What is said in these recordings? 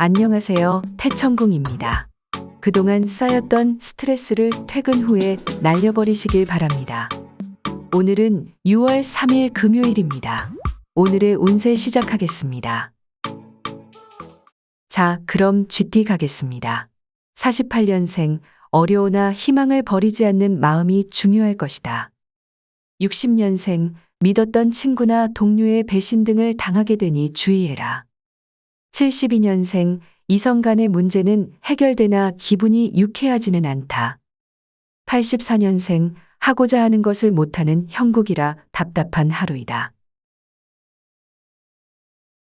안녕하세요. 태천궁입니다. 그동안 쌓였던 스트레스를 퇴근 후에 날려버리시길 바랍니다. 오늘은 6월 3일 금요일입니다. 오늘의 운세 시작하겠습니다. 자, 그럼 GT 가겠습니다. 48년생, 어려우나 희망을 버리지 않는 마음이 중요할 것이다. 60년생, 믿었던 친구나 동료의 배신 등을 당하게 되니 주의해라. 72년생, 이성 간의 문제는 해결되나 기분이 유쾌하지는 않다. 84년생, 하고자 하는 것을 못하는 형국이라 답답한 하루이다.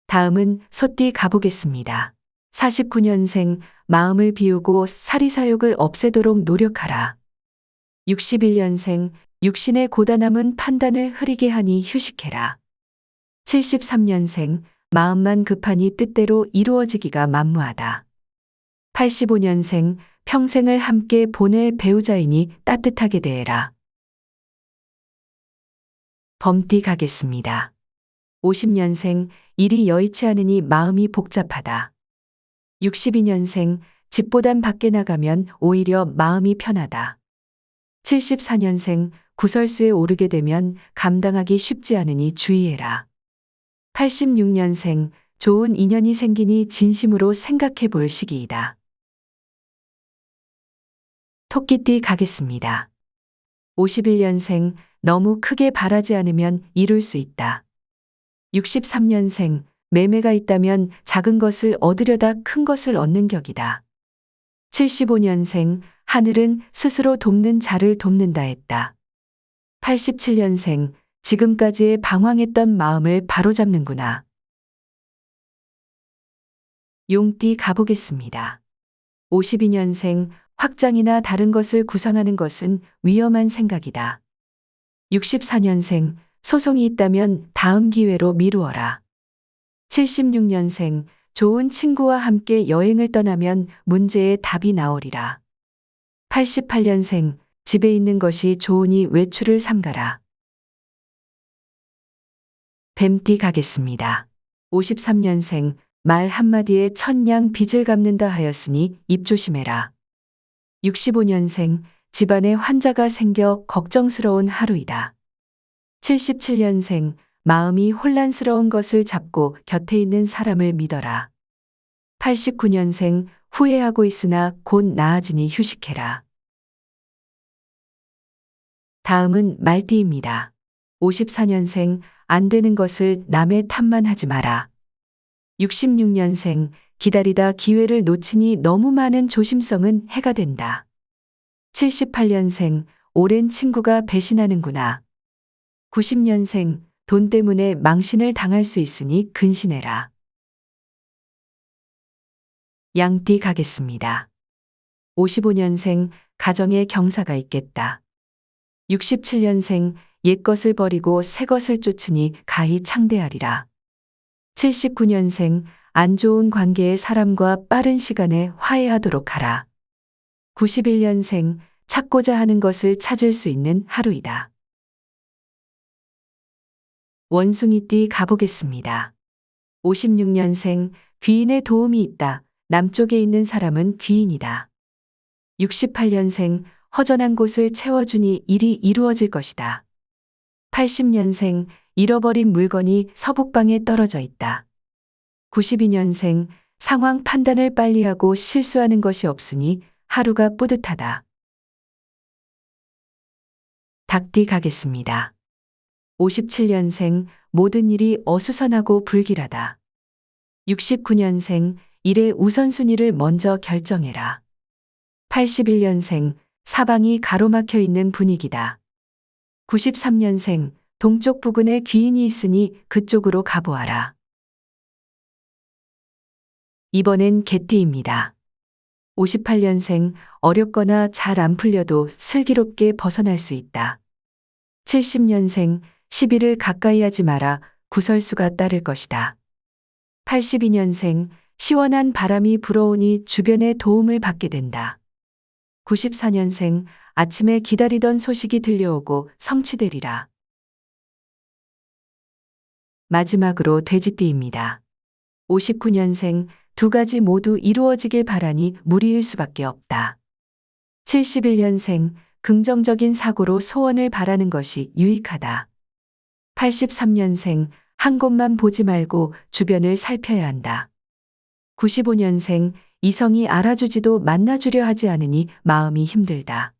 다음은 소띠 가보겠습니다. 49년생, 마음을 비우고 사리사욕을 없애도록 노력하라. 61년생, 육신의 고단함은 판단을 흐리게 하니 휴식해라. 73년생, 마음만 급하니 뜻대로 이루어지기가 만무하다. 85년생, 평생을 함께 보낼 배우자이니 따뜻하게 대해라. 범띠 가겠습니다. 50년생, 일이 여의치 않으니 마음이 복잡하다. 62년생, 집보단 밖에 나가면 오히려 마음이 편하다. 74년생, 구설수에 오르게 되면 감당하기 쉽지 않으니 주의해라. 86년생, 좋은 인연이 생기니 진심으로 생각해 볼 시기이다. 토끼띠 가겠습니다. 51년생, 너무 크게 바라지 않으면 이룰 수 있다. 63년생, 매매가 있다면 작은 것을 얻으려다 큰 것을 얻는 격이다. 75년생, 하늘은 스스로 돕는 자를 돕는다 했다. 87년생, 지금까지의 방황했던 마음을 바로잡는구나. 용띠 가보겠습니다. 52년생, 확장이나 다른 것을 구상하는 것은 위험한 생각이다. 64년생, 소송이 있다면 다음 기회로 미루어라. 76년생, 좋은 친구와 함께 여행을 떠나면 문제의 답이 나오리라. 88년생, 집에 있는 것이 좋으니 외출을 삼가라. 뱀띠 가겠습니다. 53년생, 말 한마디에 천냥 빚을 갚는다 하였으니 입 조심해라. 65년생, 집안에 환자가 생겨 걱정스러운 하루이다. 77년생, 마음이 혼란스러운 것을 잡고 곁에 있는 사람을 믿어라. 89년생, 후회하고 있으나 곧 나아지니 휴식해라. 다음은 말띠입니다. 54년생, 안 되는 것을 남의 탓만 하지 마라. 66년생, 기다리다 기회를 놓치니 너무 많은 조심성은 해가 된다. 78년생, 오랜 친구가 배신하는구나. 90년생, 돈 때문에 망신을 당할 수 있으니 근신해라. 양띠 가겠습니다. 55년생, 가정에 경사가 있겠다. 67년생, 옛것을 버리고 새것을 쫓으니 가히 창대하리라. 79년생, 안 좋은 관계의 사람과 빠른 시간에 화해하도록 하라. 91년생, 찾고자 하는 것을 찾을 수 있는 하루이다. 원숭이띠 가보겠습니다. 56년생, 귀인의 도움이 있다. 남쪽에 있는 사람은 귀인이다. 68년생, 허전한 곳을 채워주니 일이 이루어질 것이다. 80년생, 잃어버린 물건이 서북방에 떨어져 있다. 92년생, 상황 판단을 빨리 하고 실수하는 것이 없으니 하루가 뿌듯하다. 닭띠 가겠습니다. 57년생, 모든 일이 어수선하고 불길하다. 69년생, 일의 우선순위를 먼저 결정해라. 81년생, 사방이 가로막혀 있는 분위기다. 93년생, 동쪽 부근에 귀인이 있으니 그쪽으로 가보아라. 이번엔 개띠입니다. 58년생, 어렵거나 잘 안 풀려도 슬기롭게 벗어날 수 있다. 70년생, 시비를 가까이 하지 마라 구설수가 따를 것이다. 82년생, 시원한 바람이 불어오니 주변의 도움을 받게 된다. 94년생, 아침에 기다리던 소식이 들려오고 성취되리라. 마지막으로 돼지띠입니다. 59년생, 두 가지 모두 이루어지길 바라니 무리일 수밖에 없다. 71년생 긍정적인 사고로 소원을 바라는 것이 유익하다. 83년생 한 곳만 보지 말고 주변을 살펴야 한다. 95년생 이성이 알아주지도 만나주려 하지 않으니 마음이 힘들다.